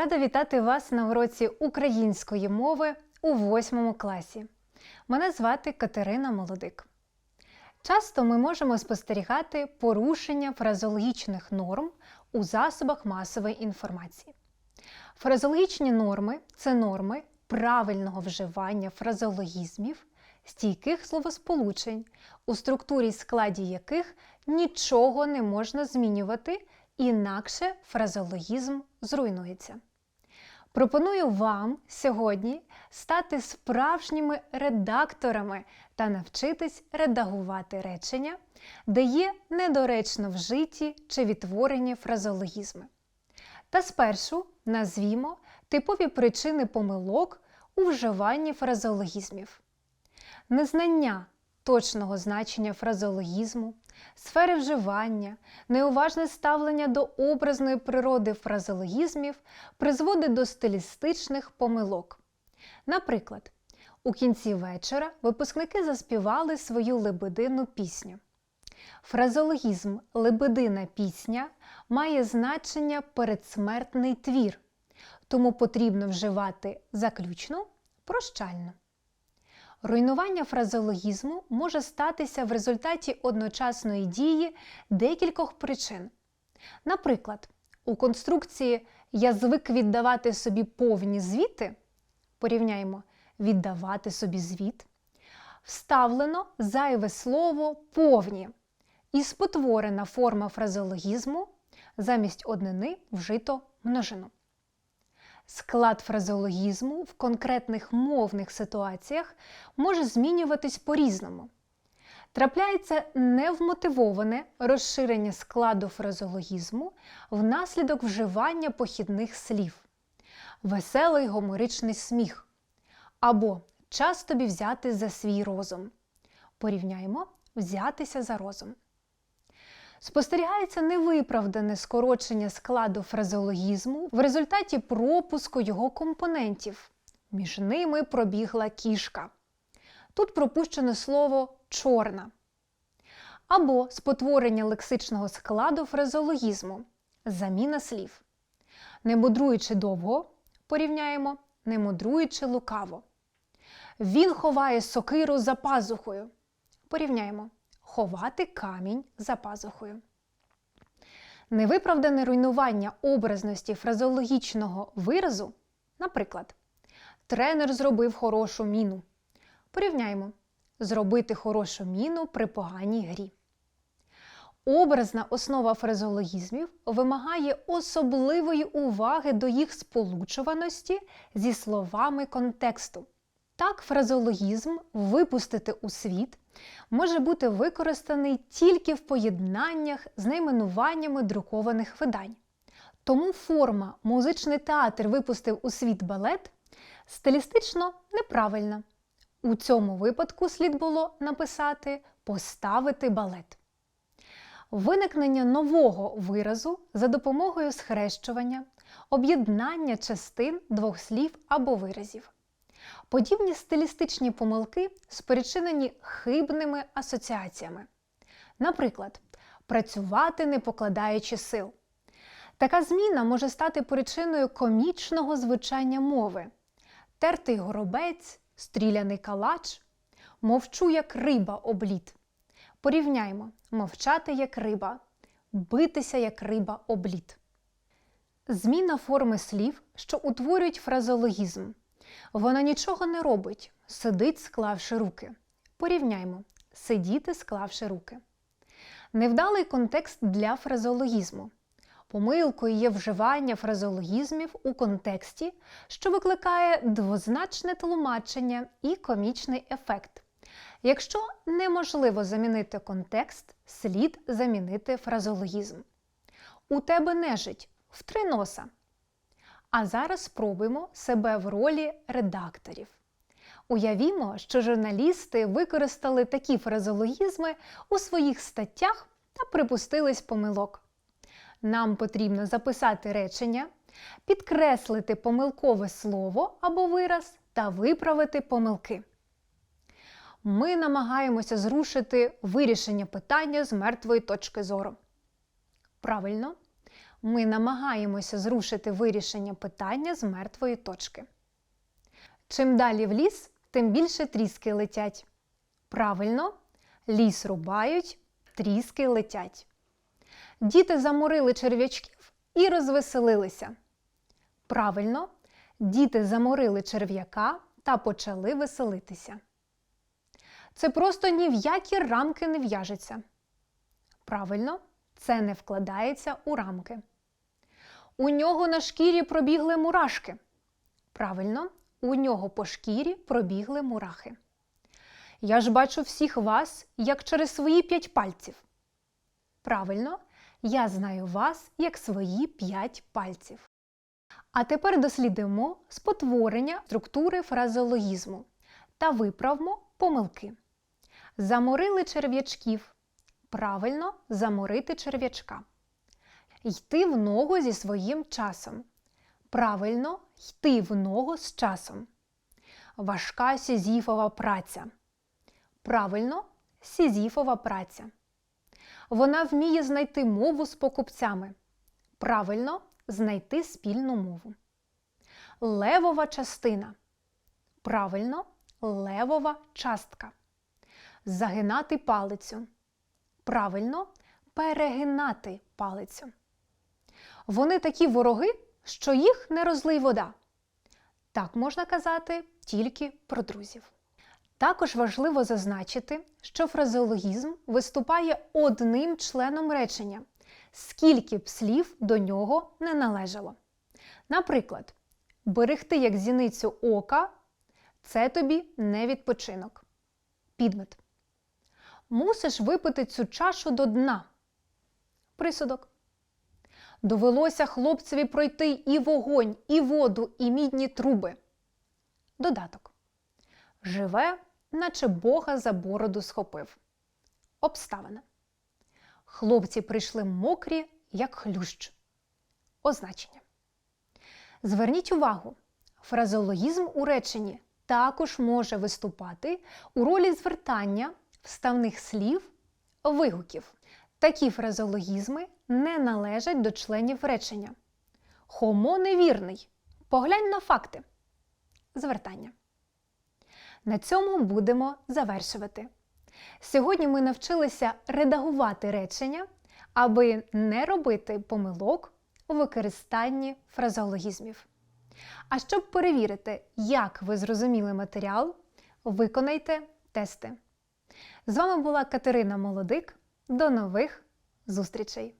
Рада вітати вас на уроці української мови у восьмому класі. Мене звати Катерина Молодик. Часто ми можемо спостерігати порушення фразеологічних норм у засобах масової інформації. Фразеологічні норми це норми правильного вживання фразеологізмів, стійких словосполучень, у структурі складі яких нічого не можна змінювати, інакше фразеологізм зруйнується. Пропоную вам сьогодні стати справжніми редакторами та навчитись редагувати речення, де є недоречно вжиті чи відтворені фразеологізми. Та спершу назвімо типові причини помилок у вживанні фразеологізмів. Незнання точного значення фразеологізму, сфери вживання, неуважне ставлення до образної природи фразеологізмів призводить до стилістичних помилок. Наприклад, у кінці вечора випускники заспівали свою лебедину пісню. Фразеологізм лебедина пісня має значення передсмертний твір, тому потрібно вживати заключну прощальну. Руйнування фразеологізму може статися в результаті одночасної дії декількох причин. Наприклад, у конструкції Я звик віддавати собі повні звіти порівняємо віддавати собі звіт, вставлено зайве слово повні і спотворена форма фразеологізму замість однини вжито множину. Склад фразеологізму в конкретних мовних ситуаціях може змінюватись по-різному. Трапляється невмотивоване розширення складу фразеологізму внаслідок вживання похідних слів, веселий гоморичний сміх або час тобі взяти за свій розум. Порівняємо взятися за розум. Спостерігається невиправдане скорочення складу фразеологізму в результаті пропуску його компонентів. Між ними пробігла кішка. Тут пропущено слово чорна. Або спотворення лексичного складу фразеологізму. Заміна слів. Не мудруючи довго, порівняємо, не мудруючи лукаво. Він ховає сокиру за пазухою. Порівняємо ховати камінь за пазухою. Невиправдане руйнування образності фразеологічного виразу, наприклад, тренер зробив хорошу міну. Порівняємо зробити хорошу міну при поганій грі. Образна основа фразеологізмів вимагає особливої уваги до їх сполучуваності зі словами контексту. Так, фразеологізм випустити у світ може бути використаний тільки в поєднаннях з найменуваннями друкованих видань. Тому форма музичний театр випустив у світ балет стилістично неправильна. У цьому випадку слід було написати поставити балет. Виникнення нового виразу за допомогою схрещування, об'єднання частин двох слів або виразів. Подібні стилістичні помилки спричинені хибними асоціаціями. Наприклад, працювати не покладаючи сил. Така зміна може стати причиною комічного звучання мови: тертий горобець, стріляний калач, мовчу як риба обліт. Порівняймо мовчати як риба, битися як риба обліт. Зміна форми слів, що утворюють фразеологізм. Вона нічого не робить, сидить, склавши руки. Порівняймо сидіти, склавши руки. Невдалий контекст для фразеологізму. Помилкою є вживання фразеологізмів у контексті, що викликає двозначне тлумачення і комічний ефект. Якщо неможливо замінити контекст, слід замінити фразеологізм. У тебе нежить в три носа. А зараз спробуємо себе в ролі редакторів. Уявімо, що журналісти використали такі фразеологізми у своїх статтях та припустились помилок. Нам потрібно записати речення, підкреслити помилкове слово або вираз та виправити помилки. Ми намагаємося зрушити вирішення питання з мертвої точки зору. Правильно, Ми намагаємося зрушити вирішення питання з мертвої точки. Чим далі в ліс, тим більше тріски летять. Правильно, ліс рубають, тріски летять. Діти заморили черв'ячків і розвеселилися. Правильно, діти заморили черв'яка та почали веселитися. Це просто ні в які рамки не в'яжеться. Правильно, це не вкладається у рамки. У нього на шкірі пробігли мурашки. Правильно, у нього по шкірі пробігли мурахи. Я ж бачу всіх вас, як через свої п'ять пальців. Правильно, я знаю вас як свої п'ять пальців. А тепер дослідимо спотворення структури фразеологізму та виправмо помилки. Заморили черв'ячків. Правильно заморити черв'ячка. Йти в ногу зі своїм часом. Правильно йти в ногу з часом. Важка сізіфова праця. Правильно сізіфова праця. Вона вміє знайти мову з покупцями. Правильно знайти спільну мову. Левова частина. Правильно левова частка. Загинати палицю. Правильно перегинати палицю. Вони такі вороги, що їх не розлий вода. Так можна казати тільки про друзів. Також важливо зазначити, що фразеологізм виступає одним членом речення, скільки б слів до нього не належало. Наприклад, берегти як зіницю ока це тобі не відпочинок. Підмет. Мусиш випити цю чашу до дна. Присудок. Довелося хлопцеві пройти і вогонь, і воду, і мідні труби. Додаток. Живе, наче Бога за бороду схопив. Обставина. Хлопці прийшли мокрі, як хлющ. Означення. Зверніть увагу, фразеологізм у реченні також може виступати у ролі звертання вставних слів, вигуків. Такі фразеологізми не належать до членів речення. Хомо невірний. Поглянь на факти. Звертання. На цьому будемо завершувати. Сьогодні ми навчилися редагувати речення, аби не робити помилок у використанні фразеологізмів. А щоб перевірити, як ви зрозуміли матеріал, виконайте тести. З вами була Катерина Молодик. До нових зустрічей!